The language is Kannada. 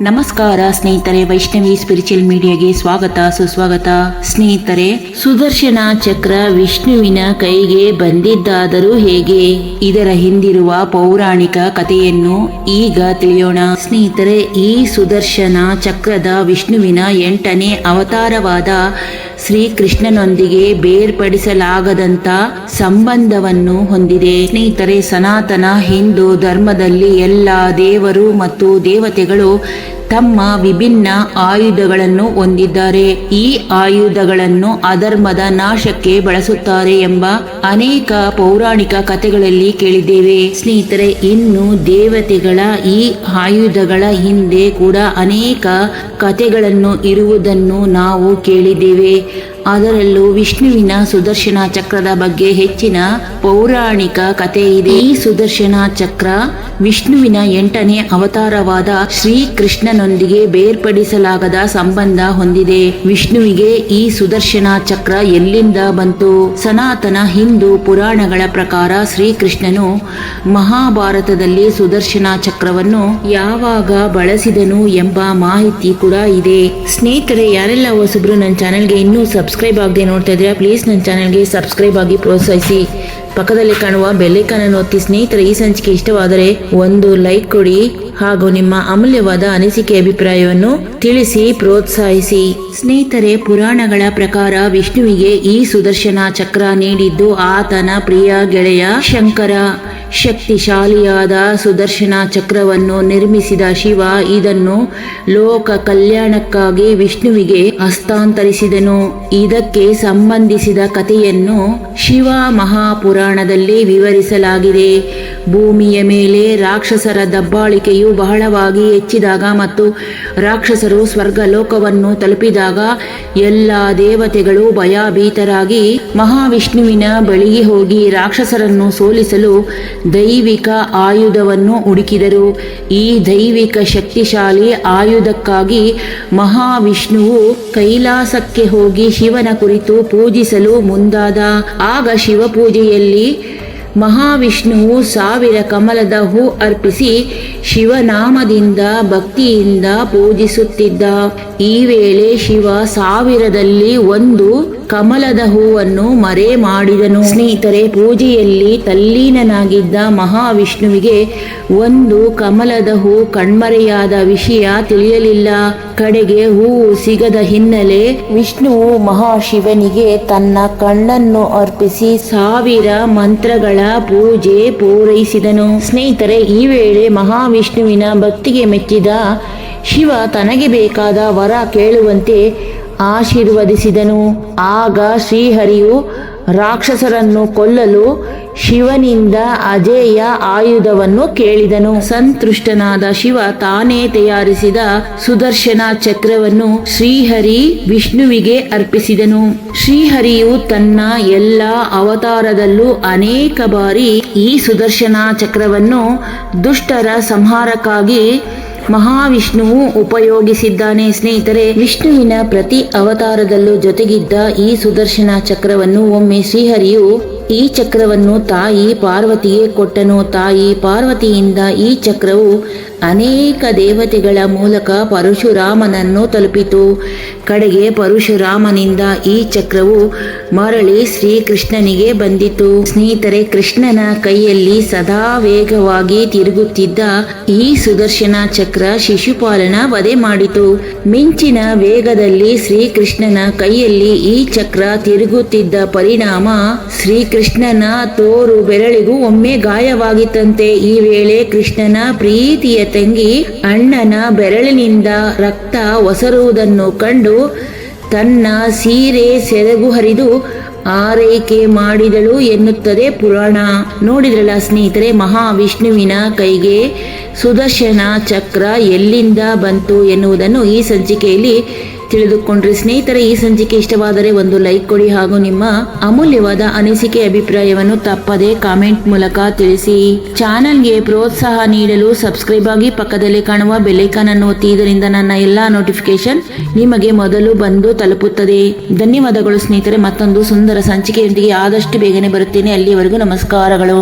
ನಮಸ್ಕಾರ ಸ್ನೇಹಿತರೆ, ವೈಷ್ಣವಿ ಸ್ಪಿರಿಚುವಲ್ ಮೀಡಿಯಾಗೆ ಸ್ವಾಗತ, ಸುಸ್ವಾಗತ. ಸ್ನೇಹಿತರೆ, ಸುದರ್ಶನ ಚಕ್ರ ವಿಷ್ಣುವಿನ ಕೈಗೆ ಬಂದಿದ್ದಾದರೂ ಹೇಗೆ? ಇದರ ಹಿಂದಿರುವ ಪೌರಾಣಿಕ ಕಥೆಯನ್ನು ಈಗ ತಿಳಿಯೋಣ. ಸ್ನೇಹಿತರೆ, ಈ ಸುದರ್ಶನ ಚಕ್ರದ ವಿಷ್ಣುವಿನ ಎಂಟನೇ ಅವತಾರವಾದ ಶ್ರೀಕೃಷ್ಣನೊಂದಿಗೆ ಬೇರ್ಪಡಿಸಲಾಗದಂತ ಸಂಬಂಧವನ್ನು ಹೊಂದಿದೆ. ಸ್ನೇಹಿತರೆ, ಸನಾತನ ಹಿಂದೂ ಧರ್ಮದಲ್ಲಿ ಎಲ್ಲ ದೇವರು ಮತ್ತು ದೇವತೆಗಳು ತಮ್ಮ ವಿಭಿನ್ನ ಆಯುಧಗಳನ್ನು ಹೊಂದಿದ್ದಾರೆ. ಈ ಆಯುಧಗಳನ್ನು ಅಧರ್ಮದ ನಾಶಕ್ಕೆ ಬಳಸುತ್ತಾರೆ ಎಂಬ ಅನೇಕ ಪೌರಾಣಿಕ ಕಥೆಗಳಲ್ಲಿ ಕೇಳಿದ್ದೇವೆ. ಸ್ನೇಹಿತರೆ, ಇನ್ನು ದೇವತೆಗಳ ಈ ಆಯುಧಗಳ ಹಿಂದೆ ಕೂಡ ಅನೇಕ ಕಥೆಗಳನ್ನು ಇರುವುದನ್ನು ನಾವು ಕೇಳಿದ್ದೇವೆ. ಅದರಲ್ಲೂ ವಿಷ್ಣುವಿನ ಸುದರ್ಶನ ಚಕ್ರದ ಬಗ್ಗೆ ಹೆಚ್ಚಿನ ಪೌರಾಣಿಕ ಕಥೆ ಇದೆ. ಈ ಸುದರ್ಶನ ಚಕ್ರ ವಿಷ್ಣುವಿನ ಎಂಟನೇ ಅವತಾರವಾದ ಶ್ರೀಕೃಷ್ಣನೊಂದಿಗೆ ಬೇರ್ಪಡಿಸಲಾಗದ ಸಂಬಂಧ ಹೊಂದಿದೆ. ವಿಷ್ಣುವಿಗೆ ಈ ಸುದರ್ಶನ ಚಕ್ರ ಎಲ್ಲಿಂದ ಬಂತು? ಸನಾತನ ಹಿಂದೂ ಪುರಾಣಗಳ ಪ್ರಕಾರ ಶ್ರೀಕೃಷ್ಣನು ಮಹಾಭಾರತದಲ್ಲಿ ಸುದರ್ಶನ ಚಕ್ರವನ್ನು ಯಾವಾಗ ಬಳಸಿದನು ಎಂಬ ಮಾಹಿತಿ ಕೂಡ ಇದೆ. ಸ್ನೇಹಿತರೆ, ಯಾರೆಲ್ಲ ಹೊಸಬ್ರು ನನ್ನ ಚಾನೆಲ್ಗೆ ಇನ್ನೂ ಸಬ್ಸ್ಕ್ರೈಬ್ ಆಗದೆ ನೋಡ್ತಾ ಇದ್ರೆ ಪ್ಲೀಸ್ ನನ್ನ ಚಾನಲ್ಗೆ ಸಬ್ಸ್ಕ್ರೈಬ್ ಆಗಿ ಪ್ರೋತ್ಸಾಹಿಸಿ. ಪಕ್ಕದಲ್ಲಿ ಕಾಣುವ ಬೆಲ್ಲೈಕನ್ ಅನ್ನು ಒತ್ತಿ ಸ್ನೇಹಿತರೆ, ಈ ಸಂಚಿಕೆ ಇಷ್ಟವಾದರೆ ಒಂದು ಲೈಕ್ ಕೊಡಿ. ಹಾಗೂ ನಿಮ್ಮ ಅಮೂಲ್ಯವಾದ ಅನಿಸಿಕೆ ಅಭಿಪ್ರಾಯವನ್ನು ತಿಳಿಸಿ, ಪ್ರೋತ್ಸಾಹಿಸಿ. ಸ್ನೇಹಿತರೆ, ಪುರಾಣಗಳ ಪ್ರಕಾರ ವಿಷ್ಣುವಿಗೆ ಈ ಸುದರ್ಶನ ಚಕ್ರ ನೀಡಿದ್ದು ಆತನ ಪ್ರಿಯ ಗೆಳೆಯ ಶಂಕರ. ಶಕ್ತಿಶಾಲಿಯಾದ ಸುದರ್ಶನ ಚಕ್ರವನ್ನು ನಿರ್ಮಿಸಿದ ಶಿವ ಇದನ್ನು ಲೋಕ ಕಲ್ಯಾಣಕ್ಕಾಗಿ ವಿಷ್ಣುವಿಗೆ ಹಸ್ತಾಂತರಿಸಿದನು. ಇದಕ್ಕೆ ಸಂಬಂಧಿಸಿದ ಕಥೆಯನ್ನು ಶಿವ ಮಹಾಪುರಾಣದಲ್ಲಿ ವಿವರಿಸಲಾಗಿದೆ. ಭೂಮಿಯ ಮೇಲೆ ರಾಕ್ಷಸರ ದಬ್ಬಾಳಿಕೆಯು ಬಹಳವಾಗಿ ಹೆಚ್ಚಿದಾಗ ಮತ್ತು ರಾಕ್ಷಸರು ಸ್ವರ್ಗ ಲೋಕವನ್ನು ತಲುಪಿದಾಗ ಎಲ್ಲ ದೇವತೆಗಳು ಭಯಭೀತರಾಗಿ ಮಹಾವಿಷ್ಣುವಿನ ಬಳಿಗೆ ಹೋಗಿ ರಾಕ್ಷಸರನ್ನು ಸೋಲಿಸಲು ದೈವಿಕ ಆಯುಧವನ್ನು ಹುಡುಕಿದರು. ಈ ದೈವಿಕ ಶಕ್ತಿಶಾಲಿ ಆಯುಧಕ್ಕಾಗಿ ಮಹಾವಿಷ್ಣುವು ಕೈಲಾಸಕ್ಕೆ ಹೋಗಿ ಶಿವನ ಕುರಿತು ಪೂಜಿಸಲು ಮುಂದಾದ ಆಗ ಶಿವಪೂಜೆಯಲ್ಲಿ ಮಹಾವಿಷ್ಣುವು ಸಾವಿರ ಕಮಲದ ಹೂ ಅರ್ಪಿಸಿ ಶಿವನಾಮದಿಂದ ಭಕ್ತಿಯಿಂದ ಪೂಜಿಸುತ್ತಿದ್ದ. ಈ ವೇಳೆ ಶಿವ ಸಾವಿರದಲ್ಲಿ ಒಂದು ಕಮಲದ ಹೂವನ್ನು ಮರೆ ಮಾಡಿದನು. ಸ್ನೇಹಿತರೆ, ಪೂಜೆಯಲ್ಲಿ ತಲ್ಲೀನನಾಗಿದ್ದ ಮಹಾವಿಷ್ಣುವಿಗೆ ಒಂದು ಕಮಲದ ಹೂ ಕಣ್ಮರೆಯಾದ ವಿಷಯ ತಿಳಿಯಲಿಲ್ಲ. ಕಡೆಗೆ ಹೂವು ಸಿಗದ ಹಿನ್ನೆಲೆ ವಿಷ್ಣುವು ಮಹಾಶಿವನಿಗೆ ತನ್ನ ಕಣ್ಣನ್ನು ಅರ್ಪಿಸಿ ಸಾವಿರ ಮಂತ್ರಗಳ ಪೂಜೆ ಪೂರೈಸಿದನು. ಸ್ನೇಹಿತರೆ, ಈ ವೇಳೆ ಮಹಾವಿಷ್ಣುವಿನ ಭಕ್ತಿಗೆ ಮೆಚ್ಚಿದ ಶಿವ ತನಗೆ ಬೇಕಾದ ವರ ಕೇಳುವಂತೆ ಆಶೀರ್ವದಿಸಿದನು. ಆಗ ಶ್ರೀಹರಿಯು ರಾಕ್ಷಸರನ್ನು ಕೊಲ್ಲಲು ಶಿವನಿಂದ ಅಜೇಯ ಆಯುಧವನ್ನು ಕೇಳಿದನು. ಸಂತೃಷ್ಟನಾದ ಶಿವ ತಾನೇ ತಯಾರಿಸಿದ ಸುದರ್ಶನ ಚಕ್ರವನ್ನು ಶ್ರೀಹರಿ ವಿಷ್ಣುವಿಗೆ ಅರ್ಪಿಸಿದನು. ಶ್ರೀಹರಿಯು ತನ್ನ ಎಲ್ಲ ಅವತಾರದಲ್ಲೂ ಅನೇಕ ಬಾರಿ ಈ ಸುದರ್ಶನ ಚಕ್ರವನ್ನು ದುಷ್ಟರ ಸಂಹಾರಕ್ಕಾಗಿ ಮಹಾವಿಷ್ಣುವು ಉಪಯೋಗಿಸಿದ್ದಾನೆ ಸ್ನೇಹಿತರೆ. ವಿಷ್ಣುವಿನ ಪ್ರತಿ ಅವತಾರದಲ್ಲೂ ಜೊತೆಗಿದ್ದ ಈ ಸುದರ್ಶನ ಚಕ್ರವನ್ನು ಒಮ್ಮೆ ಶ್ರೀಹರಿಯು ಈ ಚಕ್ರವನ್ನು ತಾಯಿ ಪಾರ್ವತಿಗೆ ಕೊಟ್ಟನು. ತಾಯಿ ಪಾರ್ವತಿಯಿಂದ ಈ ಚಕ್ರವು ಅನೇಕ ದೇವತೆಗಳ ಮೂಲಕ ಪರಶುರಾಮನನ್ನು ತಲುಪಿತು. ಕಡೆಗೆ ಪರಶುರಾಮನಿಂದ ಈ ಚಕ್ರವು ಮರಳಿ ಶ್ರೀಕೃಷ್ಣನಿಗೆ ಬಂದಿತು. ಸ್ನೇಹಿತರೆ, ಕೃಷ್ಣನ ಕೈಯಲ್ಲಿ ಸದಾ ವೇಗವಾಗಿ ತಿರುಗುತ್ತಿದ್ದ ಈ ಸುದರ್ಶನ ಚಕ್ರ ಶಿಶುಪಾಲನ ವಧೆ ಮಾಡಿತು. ಮಿಂಚಿನ ವೇಗದಲ್ಲಿ ಶ್ರೀಕೃಷ್ಣನ ಕೈಯಲ್ಲಿ ಈ ಚಕ್ರ ತಿರುಗುತ್ತಿದ್ದ ಪರಿಣಾಮ ಶ್ರೀಕೃಷ್ಣನ ತೋರು ಬೆರಳಿಗೂ ಒಮ್ಮೆ ಗಾಯವಾಗಿತ್ತಂತೆ. ಈ ವೇಳೆ ಕೃಷ್ಣನ ಪ್ರೀತಿಯ ತಂಗಿ ಅಣ್ಣನ ಬೆರಳಿನಿಂದ ರಕ್ತ ಒಸರುವುದನ್ನು ಕಂಡು ತನ್ನ ಸೀರೆ ಸೆರಗು ಹರಿದು ಆರೈಕೆ ಮಾಡಿದಳು ಎನ್ನುತ್ತದೆ ಪುರಾಣ. ನೋಡಿದ್ರಲ್ಲ ಸ್ನೇಹಿತರೆ, ಮಹಾವಿಷ್ಣುವಿನ ಕೈಗೆ ಸುದರ್ಶನ ಚಕ್ರ ಎಲ್ಲಿಂದ ಬಂತು ಎನ್ನುವುದನ್ನು ಈ ಸಂಚಿಕೆಯಲ್ಲಿ ತಿಳಿದುಕೊಂಡ್ರಿ ಸ್ನೇಹಿತರೆ, ಈ ಸಂಚಿಕೆ ಇಷ್ಟವಾದರೆ ಒಂದು ಲೈಕ್ ಕೊಡಿ ಹಾಗೂ ನಿಮ್ಮ ಅಮೂಲ್ಯವಾದ ಅನಿಸಿಕೆ ಅಭಿಪ್ರಾಯವನ್ನು ತಪ್ಪದೆ ಕಾಮೆಂಟ್ ಮೂಲಕ ತಿಳಿಸಿ. ಚಾನಲ್ಗೆ ಪ್ರೋತ್ಸಾಹ ನೀಡಲು ಸಬ್ಸ್ಕ್ರೈಬ್ ಆಗಿ ಪಕ್ಕದಲ್ಲಿ ಕಾಣುವ ಬೆಲ್ಲೈಕಾನ್ ಅನ್ನು ಒತ್ತಿ, ಇದರಿಂದ ನನ್ನ ಎಲ್ಲಾ ನೋಟಿಫಿಕೇಶನ್ ನಿಮಗೆ ಮೊದಲು ಬಂದು ತಲುಪುತ್ತದೆ. ಧನ್ಯವಾದಗಳು ಸ್ನೇಹಿತರೆ, ಮತ್ತೊಂದು ಸುಂದರ ಸಂಚಿಕೆಯೊಂದಿಗೆ ಆದಷ್ಟು ಬೇಗನೆ ಬರುತ್ತೇನೆ. ಅಲ್ಲಿಯವರೆಗೂ ನಮಸ್ಕಾರಗಳು.